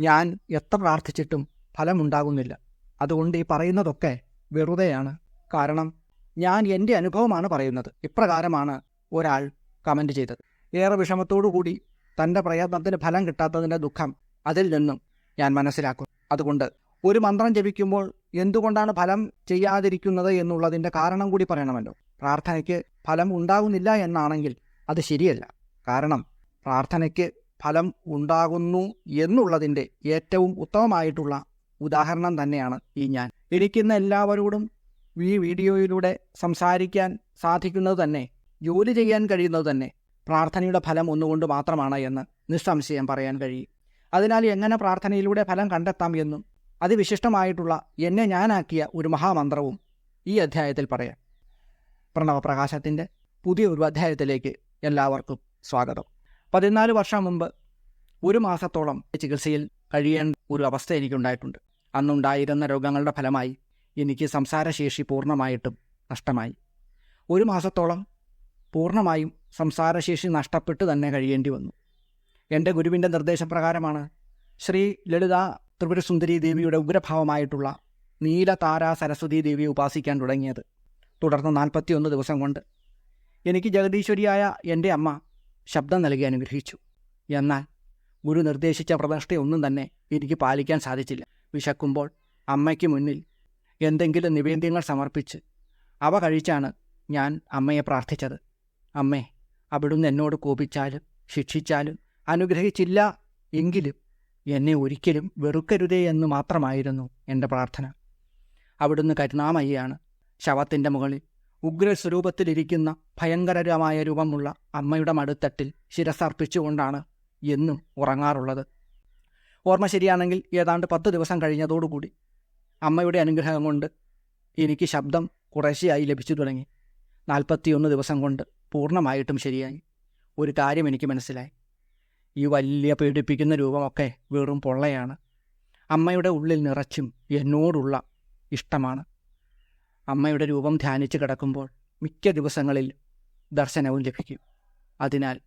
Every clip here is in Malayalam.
ഞാൻ എത്ര പ്രാർത്ഥിച്ചിട്ടും ഫലമുണ്ടാകുന്നില്ല. അതുകൊണ്ട് ഈ പറയുന്നതൊക്കെ വെറുതെയാണ്. കാരണം ഞാൻ എന്റെ അനുഭവമാണ് പറയുന്നത്. ഇപ്രകാരമാണ് ഒരാൾ കമന്റ് ചെയ്തത്. ഏറെ കൂടി തന്റെ പ്രയത്നത്തിന് ഫലം കിട്ടാത്തതിന്റെ ദുഃഖം അതിൽ നിന്നും ഞാൻ മനസ്സിലാക്കും അതുകൊണ്ട് ഒരു മന്ത്രം ജപിക്കുമ്പോൾ എന്തുകൊണ്ടാണ് ഫലം ചെയ്യാതിരിക്കുന്നത് എന്നുള്ളതിന്റെ കാരണം കൂടി പറയണമല്ലോ. പ്രാർത്ഥനയ്ക്ക് ഫലം ഉണ്ടാകുന്നില്ല എന്നാണെങ്കിൽ അത് ശരിയല്ല. കാരണം പ്രാർത്ഥനയ്ക്ക് ഫലം ഉണ്ടാകുന്നു എന്നുള്ളതിന്റെ ഏറ്റവും ഉത്തമമായിട്ടുള്ള ഉദാഹരണം തന്നെയാണ് ഈ ഞാൻ. ഇരിക്കുന്ന എല്ലാവരോടും ഈ വീഡിയോയിലൂടെ സംസാരിക്കാൻ സാധിക്കുന്നത് തന്നെ ജോലി ചെയ്യാൻ കഴിയുന്നത് തന്നെ പ്രാർത്ഥനയുടെ ഫലം ഒന്നുകൊണ്ട് മാത്രമാണ് എന്ന് നിസ്സംശയം പറയാൻ കഴിയും. അതിനാൽ എങ്ങനെ പ്രാർത്ഥനയിലൂടെ ഫലം കണ്ടെത്താം എന്നും അതിവിശിഷ്ടമായിട്ടുള്ള എന്നെ ഞാനാക്കിയ ഒരു മഹാമന്ത്രവും ഈ അധ്യായത്തിൽ പറയാം. പ്രണവപ്രകാശത്തിന്റെ പുതിയ ഒരു അധ്യായത്തിലേക്ക് എല്ലാവർക്കും സ്വാഗതം. പതിനാല് വർഷം മുമ്പ് ഒരു മാസത്തോളം ചികിത്സയിൽ കഴിയേണ്ട ഒരു അവസ്ഥ എനിക്കുണ്ടായിട്ടുണ്ട്. അന്നുണ്ടായിരുന്ന രോഗങ്ങളുടെ ഫലമായി എനിക്ക് സംസാരശേഷി പൂർണമായിട്ടും നഷ്ടമായി. ഒരു മാസത്തോളം പൂർണമായും സംസാരശേഷി നഷ്ടപ്പെട്ട് തന്നെ കഴിയേണ്ടി വന്നു. എന്റെ ഗുരുവിന്റെ നിർദ്ദേശപ്രകാരമാണ് ശ്രീ ലളിത ത്രിപുരസുന്ദരി ദേവിയുടെ ഉഗ്രഭാവമായിട്ടുള്ള നീലതാര സരസ്വതി ദേവിയെ ഉപാസിക്കാൻ തുടങ്ങിയത്. തുടർന്ന് നാൽപ്പത്തിയൊന്ന് ദിവസം കൊണ്ട് എനിക്ക് ജഗദീശ്വരിയായ എന്റെ അമ്മ ശബ്ദം നൽകി അനുഗ്രഹിച്ചു. എന്നാൽ ഗുരു നിർദ്ദേശിച്ച പ്രതിഷ്ഠയൊന്നും തന്നെ എനിക്ക് പാലിക്കാൻ സാധിച്ചില്ല. വിശക്കുമ്പോൾ അമ്മയ്ക്ക് മുന്നിൽ എന്തെങ്കിലും നിവേദ്യങ്ങൾ സമർപ്പിച്ച് അവ കഴിച്ചാണ് ഞാൻ അമ്മയെ പ്രാർത്ഥിച്ചത്. അമ്മേ അവിടുന്ന് എന്നോട് കോപിച്ചാലും ശിക്ഷിച്ചാലും അനുഗ്രഹിച്ചില്ല എങ്കിലും എന്നെ ഒരിക്കലും വെറുക്കരുതേ എന്ന് മാത്രമായിരുന്നു എന്റെ പ്രാർത്ഥന. അവിടുന്ന് കരുണാമയ്യാണ് ശവത്തിന്റെ മുകളിൽ ഉഗ്രസ്വരൂപത്തിലിരിക്കുന്ന ഭയങ്കരമായ രൂപമുള്ള അമ്മയുടെ മടുത്തട്ടിൽ ശിരസർപ്പിച്ചുകൊണ്ടാണ് എന്നും ഉറങ്ങാറുള്ളത്. ഓർമ്മ ശരിയാണെങ്കിൽ ഏതാണ്ട് പത്ത് ദിവസം കഴിഞ്ഞതോടുകൂടി അമ്മയുടെ അനുഗ്രഹം കൊണ്ട് എനിക്ക് ശബ്ദം കുറേശ്ശെയായി ലഭിച്ചു തുടങ്ങി. നാൽപ്പത്തിയൊന്ന് ദിവസം കൊണ്ട് പൂർണമായിട്ടും ശരിയായി. ഒരു കാര്യം എനിക്ക് മനസ്സിലായി. ഈ വലിയ പീഡിപ്പിക്കുന്ന രൂപമൊക്കെ വെറും പൊള്ളയാണ്. അമ്മയുടെ ഉള്ളിൽ നിറച്ചും എന്നോടുള്ള ഇഷ്ടമാണ്. അമ്മയുടെ രൂപം ധ്യാനിച്ച് കിടക്കുമ്പോൾ മിക്ക ദിവസങ്ങളിൽ ദർശനവും ലഭിക്കും. അതിനാൽ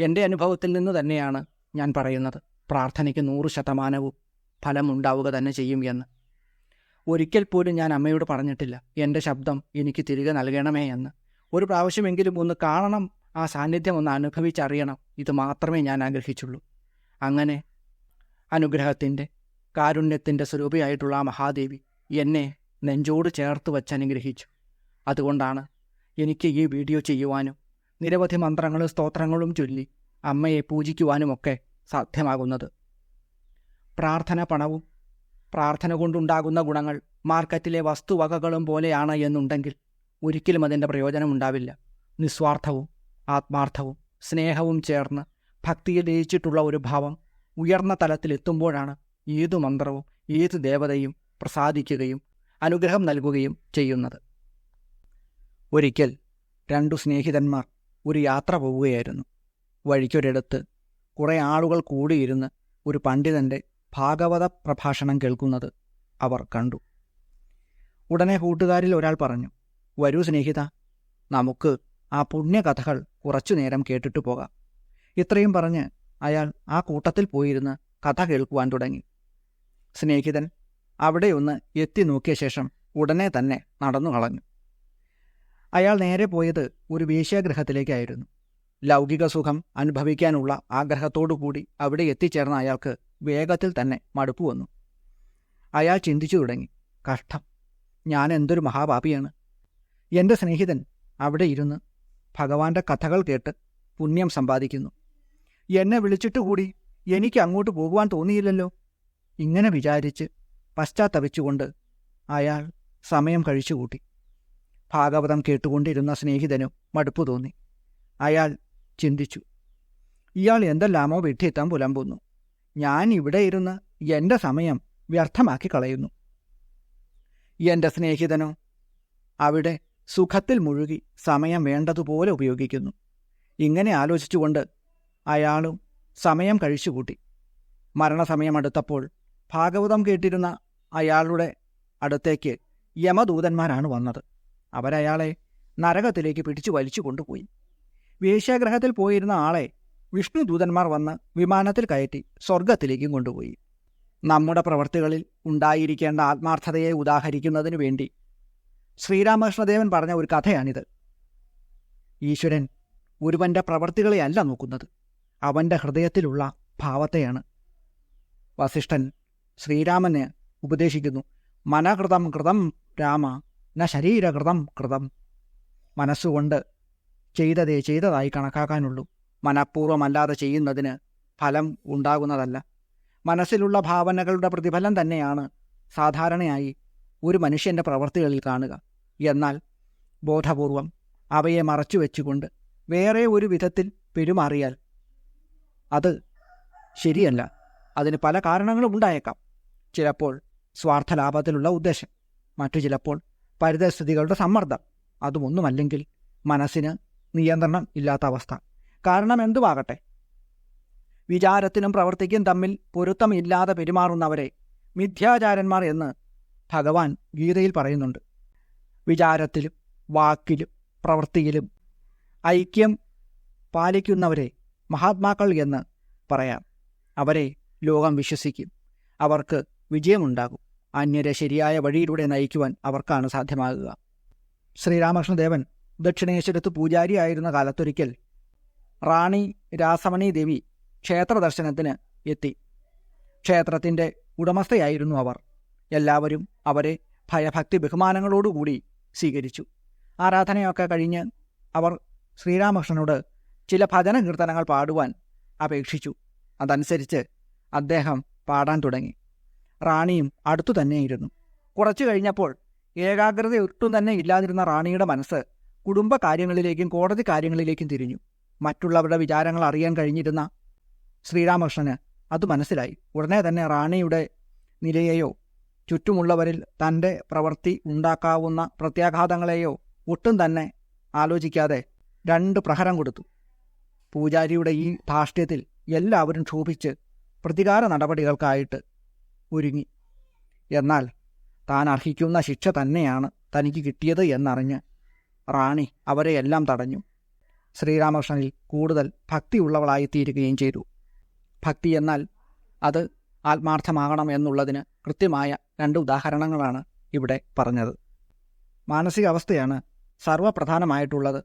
എന്റെ അനുഭവത്തിൽ നിന്ന് തന്നെയാണ് ഞാൻ പറയുന്നത്. പ്രാർത്ഥനയ്ക്ക് നൂറ് ശതമാനവും ഫലമുണ്ടാവുക തന്നെ ചെയ്യും എന്ന്. ഒരിക്കൽ പോലും ഞാൻ അമ്മയോട് പറഞ്ഞിട്ടില്ല. എന്റെ ശബ്ദം എനിക്ക് തിരികെ നൽകണമേ എന്ന്. ഒരു പ്രാവശ്യമെങ്കിലും ഒന്ന് കാണണം ആ സാന്നിധ്യം ഒന്ന് അനുഭവിച്ചറിയണം. ഇത് മാത്രമേ ഞാൻ ആഗ്രഹിച്ചുള്ളൂ. അങ്ങനെ അനുഗ്രഹത്തിന്റെ കാരുണ്യത്തിന്റെ സ്വരൂപിയായിട്ടുള്ള ആ മഹാദേവി എന്നെ നെഞ്ചോട് ചേർത്ത് വച്ച് അനുഗ്രഹിച്ചു അതുകൊണ്ടാണ് എനിക്ക് ഈ വീഡിയോ ചെയ്യുവാനും നിരവധി മന്ത്രങ്ങളും സ്തോത്രങ്ങളും ചൊല്ലി അമ്മയെ പൂജിക്കുവാനുമൊക്കെ സാധ്യമാകുന്നത്. പ്രാർത്ഥന പണവും പ്രാർത്ഥന കൊണ്ടുണ്ടാകുന്ന ഗുണങ്ങൾ മാർക്കറ്റിലെ വസ്തുവകകളും പോലെയാണ് എന്നുണ്ടെങ്കിൽ ഒരിക്കലും അതിന്റെ പ്രയോജനമുണ്ടാവില്ല. നിസ്വാർത്ഥവും ആത്മാർത്ഥവും സ്നേഹവും ചേർന്ന് ഭക്തിയിൽ ലയിച്ചിട്ടുള്ള ഒരു ഭാവം ഉയർന്ന തലത്തിലെത്തുമ്പോഴാണ് ഏതു മന്ത്രവും ഏത് ദേവതയും പ്രസാദിക്കുകയും അനുഗ്രഹം നൽകുകയും ചെയ്യുന്നത്. ഒരിക്കൽ രണ്ടു സ്നേഹിതന്മാർ ഒരു യാത്ര പോവുകയായിരുന്നു. വഴിക്കൊരിടത്ത് കുറേ ആളുകൾ കൂടിയിരുന്ന് ഒരു പണ്ഡിതന്റെ ഭാഗവത പ്രഭാഷണം കേൾക്കുന്നത് അവർ കണ്ടു. ഉടനെ കൂട്ടുകാരിൽ ഒരാൾ പറഞ്ഞു വരൂ സ്നേഹിത നമുക്ക് ആ പുണ്യകഥകൾ കുറച്ചു നേരം കേട്ടിട്ട് പോകാം. ഇത്രയും പറഞ്ഞ് അയാൾ ആ കൂട്ടത്തിൽ പോയിരുന്ന് കഥ കേൾക്കുവാൻ തുടങ്ങി. സ്നേഹിതൻ അവിടെയൊന്ന് എത്തി നോക്കിയ ശേഷം ഉടനെ തന്നെ നടന്നു കളഞ്ഞു. അയാൾ നേരെ പോയത് ഒരു വേശ്യാഗ്രഹത്തിലേക്കായിരുന്നു. ലൗകിക സുഖം അനുഭവിക്കാനുള്ള ആഗ്രഹത്തോടുകൂടി അവിടെ എത്തിച്ചേർന്ന അയാൾക്ക് വേഗത്തിൽ തന്നെ മടുപ്പ് വന്നു. അയാൾ ചിന്തിച്ചു തുടങ്ങി കഷ്ടം. ഞാൻ എന്തൊരു മഹാപാപിയാണ്. എന്റെ സ്നേഹിതൻ അവിടെ ഇരുന്ന് ഭഗവാന്റെ കഥകൾ കേട്ട് പുണ്യം സമ്പാദിക്കുന്നു. എന്നെ വിളിച്ചിട്ടുകൂടി എനിക്ക് അങ്ങോട്ട് പോകുവാൻ തോന്നിയില്ലല്ലോ. ഇങ്ങനെ വിചാരിച്ച് പശ്ചാത്തപിച്ചുകൊണ്ട് അയാൾ സമയം കഴിച്ചുകൂട്ടി. ഭാഗവതം കേട്ടുകൊണ്ടിരുന്ന സ്നേഹിതനും മടുപ്പു തോന്നി. അയാൾ ചിന്തിച്ചു ഇയാൾ എന്തെല്ലാമോ വിഡ്ഢിത്തം പുലമ്പുന്നു. ഞാൻ ഇവിടെ ഇരുന്ന് എന്റെ സമയം വ്യർത്ഥമാക്കി കളയുന്നു. എന്റെ സ്നേഹിതനോ അവിടെ സുഖത്തിൽ മുഴുകി സമയം വേണ്ടതുപോലെ ഉപയോഗിക്കുന്നു. ഇങ്ങനെ ആലോചിച്ചുകൊണ്ട് അയാളും സമയം കഴിച്ചുകൂട്ടി. മരണസമയം അടുത്തപ്പോൾ ഭാഗവതം കേട്ടിരുന്ന അയാളുടെ അടുത്തേക്ക് യമദൂതന്മാരാണ് വന്നത്. അവരയാളെ നരകത്തിലേക്ക് പിടിച്ചു വലിച്ചു കൊണ്ടുപോയി. വേശ്യാഗ്രഹത്തിൽ പോയിരുന്ന ആളെ വിഷ്ണുദൂതന്മാർ വന്ന് വിമാനത്തിൽ കയറ്റി സ്വർഗത്തിലേക്കും കൊണ്ടുപോയി. നമ്മുടെ പ്രവൃത്തികളിൽ ഉണ്ടായിരിക്കേണ്ട ആത്മാർത്ഥതയെ ഉദാഹരിക്കുന്നതിനു വേണ്ടി ശ്രീരാമകൃഷ്ണദേവൻ പറഞ്ഞ ഒരു കഥയാണിത്. ഈശ്വരൻ ഒരുവന്റെ പ്രവൃത്തികളെയല്ല നോക്കുന്നത്. അവന്റെ ഹൃദയത്തിലുള്ള ഭാവത്തെയാണ്. വസിഷ്ഠൻ ശ്രീരാമന് ഉപദേശിക്കുന്നു. മനകൃതം കൃതം രാമ ന ശരീരകൃതം കൃതം. മനസ്സുകൊണ്ട് ചെയ്തതേ ചെയ്തതായി കണക്കാക്കാനുള്ളൂ. മനഃപൂർവമല്ലാതെ ചെയ്യുന്നതിന് ഫലം ഉണ്ടാകുന്നതല്ല. മനസ്സിലുള്ള ഭാവനകളുടെ പ്രതിഫലം തന്നെയാണ് സാധാരണയായി ഒരു മനുഷ്യന്റെ പ്രവൃത്തികളിൽ കാണുക. എന്നാൽ ബോധപൂർവം അവയെ മറച്ചു വെച്ചുകൊണ്ട് വേറെ ഒരു വിധത്തിൽ പെരുമാറിയാൽ അത് ശരിയല്ല. അതിന് പല കാരണങ്ങളും ഉണ്ടായേക്കാം. ചിലപ്പോൾ സ്വാർത്ഥ ലാഭത്തിലുള്ള ഉദ്ദേശം. മറ്റു ചിലപ്പോൾ പരിതസ്ഥിതികളുടെ സമ്മർദ്ദം. അതുമൊന്നുമല്ലെങ്കിൽ മനസ്സിന് നിയന്ത്രണം ഇല്ലാത്ത അവസ്ഥ. കാരണം എന്തുവാകട്ടെ വിചാരത്തിനും പ്രവൃത്തിക്കും തമ്മിൽ പൊരുത്തമില്ലാതെ പെരുമാറുന്നവരെ മിഥ്യാചാരന്മാർ എന്ന് ഭഗവാൻ ഗീതയിൽ പറയുന്നുണ്ട്. വിചാരത്തിലും വാക്കിലും പ്രവൃത്തിയിലും ഐക്യം പാലിക്കുന്നവരെ മഹാത്മാക്കൾ എന്ന് പറയാം. അവരെ ലോകം വിശ്വസിക്കും. അവർക്ക് വിജയമുണ്ടാകും. അന്യരെ ശരിയായ വഴിയിലൂടെ നയിക്കുവാൻ അവർക്കാണ് സാധ്യമാകുക. ശ്രീരാമകൃഷ്ണദേവൻ ദക്ഷിണേശ്വരത്ത് പൂജാരിയായിരുന്ന കാലത്തൊരിക്കൽ റാണി രാസമണി ദേവി ക്ഷേത്ര ദർശനത്തിന് എത്തി. ക്ഷേത്രത്തിന്റെ ഉടമസ്ഥയായിരുന്നു അവർ. എല്ലാവരും അവരെ ഭയഭക്തി ബഹുമാനങ്ങളോടുകൂടി സ്വീകരിച്ചു. ആരാധനയൊക്കെ കഴിഞ്ഞ് അവർ ശ്രീരാമകൃഷ്ണനോട് ചില ഭജന കീർത്തനങ്ങൾ പാടുവാൻ അപേക്ഷിച്ചു. അതനുസരിച്ച് അദ്ദേഹം പാടാൻ തുടങ്ങി. റാണിയും അടുത്തു തന്നെയിരുന്നു. കുറച്ചു കഴിഞ്ഞപ്പോൾ ഏകാഗ്രത ഒട്ടും തന്നെ ഇല്ലാതിരുന്ന റാണിയുടെ മനസ്സ് കുടുംബ കാര്യങ്ങളിലേക്കും കോടതി കാര്യങ്ങളിലേക്കും തിരിഞ്ഞു. മറ്റുള്ളവരുടെ വിചാരങ്ങൾ അറിയാൻ കഴിഞ്ഞിരുന്ന ശ്രീരാമകൃഷ്ണന് അത് മനസ്സിലായി. ഉടനെ തന്നെ റാണിയുടെ നിലയെയോ ചുറ്റുമുള്ളവരിൽ തന്റെ പ്രവൃത്തി ഉണ്ടാക്കാവുന്ന പ്രത്യാഘാതങ്ങളെയോ ഒട്ടും തന്നെ ആലോചിക്കാതെ രണ്ട് പ്രഹരം കൊടുത്തു. പൂജാരിയുടെ ഈ ധാഷ്ട്യത്തിൽ എല്ലാവരും ക്ഷോഭിച്ച് പ്രതികാര നടപടികൾക്കായിട്ട് ഒരുങ്ങി. എന്നാൽ താൻ അർഹിക്കുന്ന ശിക്ഷ തന്നെയാണ് തനിക്ക് കിട്ടിയത് എന്നറിഞ്ഞ് റാണി അവരെയെല്ലാം തടഞ്ഞു. ശ്രീരാമകൃഷ്ണനിൽ കൂടുതൽ ഭക്തിയുള്ളവളായിത്തീരുകയും ചെയ്തു. ഭക്തി എന്നാൽ അത് ആത്മാർത്ഥമാകണം എന്നുള്ളതിന് കൃത്യമായ രണ്ട് ഉദാഹരണങ്ങളാണ് ഇവിടെ പറഞ്ഞത്. മാനസികാവസ്ഥയാണ് സർവപ്രധാനമായിട്ടുള്ളത്.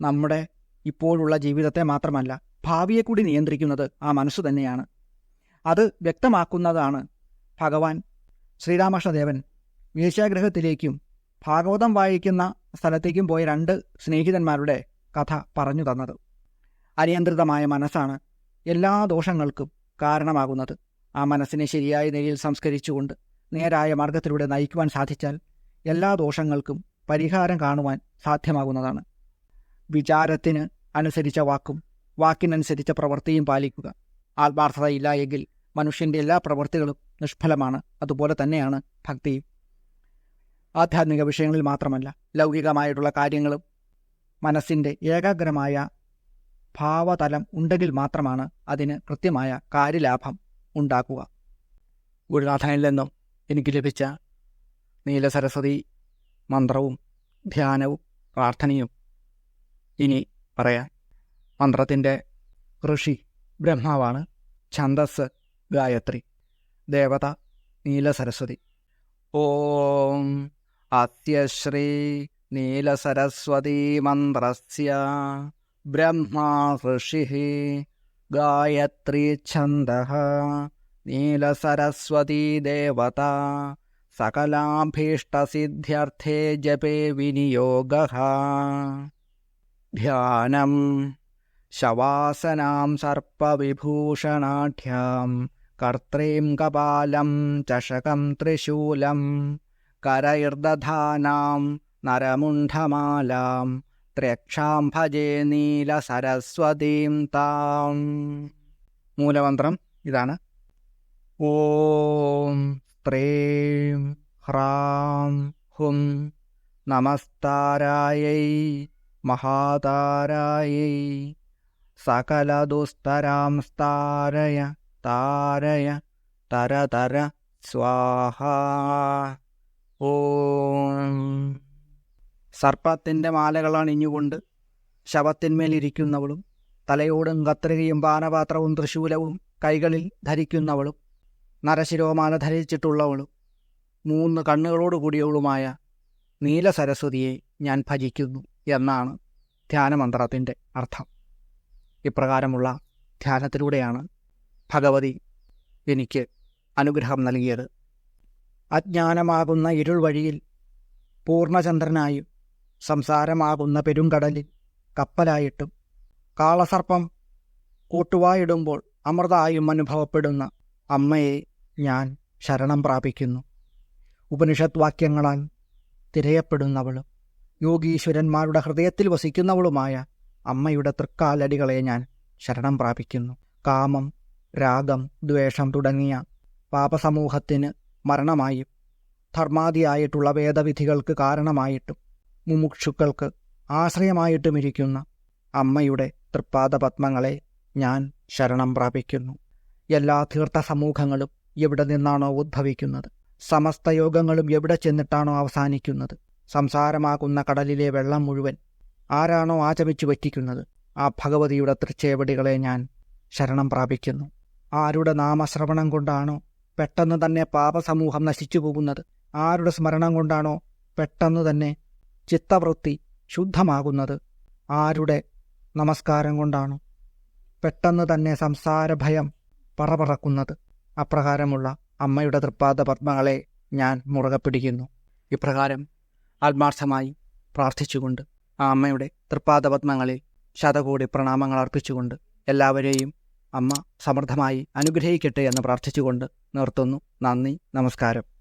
നമ്മുടെ ഇപ്പോഴുള്ള ജീവിതത്തെ മാത്രമല്ല ഭാവിയെ കൂടി നിയന്ത്രിക്കുന്നത് ആ മനസ്സ് തന്നെയാണ്. അത് വ്യക്തമാക്കുന്നതാണ്. ഭഗവാൻ ശ്രീരാമകൃഷ്ണദേവൻ വീശാഗ്രഹത്തിലേക്കും ഭാഗവതം വായിക്കുന്ന സ്ഥലത്തേക്കും പോയ രണ്ട് സ്നേഹിതന്മാരുടെ കഥ പറഞ്ഞു തന്നത്. അനിയന്ത്രിതമായ മനസ്സാണ് എല്ലാ ദോഷങ്ങൾക്കും കാരണമാകുന്നത്. ആ മനസ്സിനെ ശരിയായ നിലയിൽ സംസ്കരിച്ചുകൊണ്ട് നേരായ മാർഗത്തിലൂടെ നയിക്കുവാൻ സാധിച്ചാൽ എല്ലാ ദോഷങ്ങൾക്കും പരിഹാരം കാണുവാൻ സാധ്യമാകുന്നതാണ്. വിചാരത്തിന് അനുസരിച്ച വാക്കും വാക്കിനനുസരിച്ച പ്രവൃത്തിയും പാലിക്കുക. ആത്മാർത്ഥതയില്ല എങ്കിൽ മനുഷ്യന്റെ എല്ലാ പ്രവൃത്തികളും നിഷ്ഫലമാണ്. അതുപോലെ തന്നെയാണ് ഭക്തിയും. ആധ്യാത്മിക വിഷയങ്ങളിൽ മാത്രമല്ല ലൗകികമായിട്ടുള്ള കാര്യങ്ങളും മനസ്സിന്റെ ഏകാഗ്രമായ ഭാവതലം ഉണ്ടെങ്കിൽ മാത്രമാണ് അതിന് കൃത്യമായ കാര്യലാഭം ഉണ്ടാക്കുക. ഗുരുനാഥനിൽ നിന്നും എനിക്ക് ലഭിച്ച നീലസരസ്വതി മന്ത്രവും ധ്യാനവും പ്രാർത്ഥനയും ഇനി പറയാം മന്ത്രത്തിന്റെ ഋഷി ബ്രഹ്മാവാണ് ഛന്ദസ് ഗായത്രി. ദേവത നീലസരസ്വതി. ഓം അത്യശ്രീ നീലസരസ്വതീ മന്ത്രസ്യ ബ്രഹ്മാ ഋഷി ഗായത്രീ ഛന്ദ നീലസരസ്വതീ ദേവത സകലാഭീഷ്ടസിദ്ധ്യർത്ഥേ ജപേ വിനിയോഗ. ധ്യാനം ശവാസനാം സർപ്പവിഭൂഷണാഠ്യാം കർത്തീം കപാലം ചഷകം ത്രിശൂലം കരൈർദധാനാം നരമുണ്ഠമാലാം ത്രക്ഷാം ഭജേ നീല സരസ്വതീം താം. മൂലമന്ത്രം ഇതാണ്. ഓം ത്രേം ഹ്രാം ഹും നമസ്താരായൈ മഹാതാരായൈ സകലദുസ്തരാം സ്ഥാരയ താരയ തരതര സ്വാഹ ഓം. സർപ്പത്തിന്റെ മാലകൾ അണിഞ്ഞുകൊണ്ട് ശവത്തിന്മേലിരിക്കുന്നവളും തലയോടും കത്രികയും പാനപാത്രവും തൃശൂലവും കൈകളിൽ ധരിക്കുന്നവളും നരശിരോമാല ധരിച്ചിട്ടുള്ളവളും മൂന്ന് കണ്ണുകളോടുകൂടിയവളുമായ നീല സരസ്വതിയെ ഞാൻ ഭജിക്കുന്നു എന്നാണ് ധ്യാനമന്ത്രത്തിന്റെ അർത്ഥം. ഇപ്രകാരമുള്ള ധ്യാനത്തിലൂടെയാണ് ഭഗവതി എനിക്ക് അനുഗ്രഹം നൽകിയത്. അജ്ഞാനമാകുന്ന ഇരുൾ വഴിയിൽ പൂർണചന്ദ്രനായും സംസാരമാകുന്ന പെരുങ്കടലിൽ കപ്പലായിട്ടും കാളസർപ്പം കൂട്ടുവായിടുമ്പോൾ അമൃതായും അനുഭവപ്പെടുന്ന അമ്മയെ ഞാൻ ശരണം പ്രാപിക്കുന്നു. ഉപനിഷത് വാക്യങ്ങളാൽ തിരയപ്പെടുന്നവളും യോഗീശ്വരന്മാരുടെ ഹൃദയത്തിൽ വസിക്കുന്നവളുമായ അമ്മയുടെ തൃക്കാലടികളെ ഞാൻ ശരണം പ്രാപിക്കുന്നു. കാമം രാഗം ദ്വേഷം തുടങ്ങിയ പാപസമൂഹത്തിന് മരണമായും ധർമാദിയായിട്ടുള്ള വേദവിധികൾക്ക് കാരണമായിട്ടും മുമുക്ഷുക്കൾക്ക് ആശ്രയമായിട്ടും ഇരിക്കുന്ന അമ്മയുടെ തൃപ്പാദപത്മങ്ങളെ ഞാൻ ശരണം പ്രാപിക്കുന്നു. എല്ലാ തീർത്ഥ സമൂഹങ്ങളും എവിടെ നിന്നാണോ ഉദ്ഭവിക്കുന്നത്? സമസ്ത യോഗങ്ങളും എവിടെ ചെന്നിട്ടാണോ അവസാനിക്കുന്നത്? സംസാരമാകുന്ന കടലിലെ വെള്ളം മുഴുവൻ ആരാണോ ആചമിച്ചു വറ്റിക്കുന്നത് ആ ഭഗവതിയുടെ തൃച്ചേവടികളെ ഞാൻ ശരണം പ്രാപിക്കുന്നു. ആരുടെ നാമശ്രവണം കൊണ്ടാണോ പെട്ടെന്ന് തന്നെ പാപസമൂഹം നശിച്ചു പോകുന്നത്? ആരുടെ സ്മരണം കൊണ്ടാണോ പെട്ടെന്ന് തന്നെ ചിത്തവൃത്തി ശുദ്ധമാകുന്നത്? ആരുടെ നമസ്കാരം കൊണ്ടാണോ പെട്ടെന്ന് തന്നെ സംസാരഭയം പറപറക്കുന്നത്? അപ്രകാരമുള്ള അമ്മയുടെ തൃപ്പാദ പത്മങ്ങളെ ഞാൻ മുറുകെ പിടിക്കുന്നു. ഇപ്രകാരം ആത്മാർത്ഥമായി പ്രാർത്ഥിച്ചുകൊണ്ട് ആ അമ്മയുടെ തൃപ്പാദ പത്മങ്ങളിൽ ശതകോടി പ്രണാമങ്ങൾ അർപ്പിച്ചുകൊണ്ട് എല്ലാവരെയും അമ്മ സമൃദ്ധമായി അനുഗ്രഹിക്കട്ടെ എന്ന് പ്രാർത്ഥിച്ചുകൊണ്ട് നിർത്തുന്നു. നന്ദി നമസ്കാരം.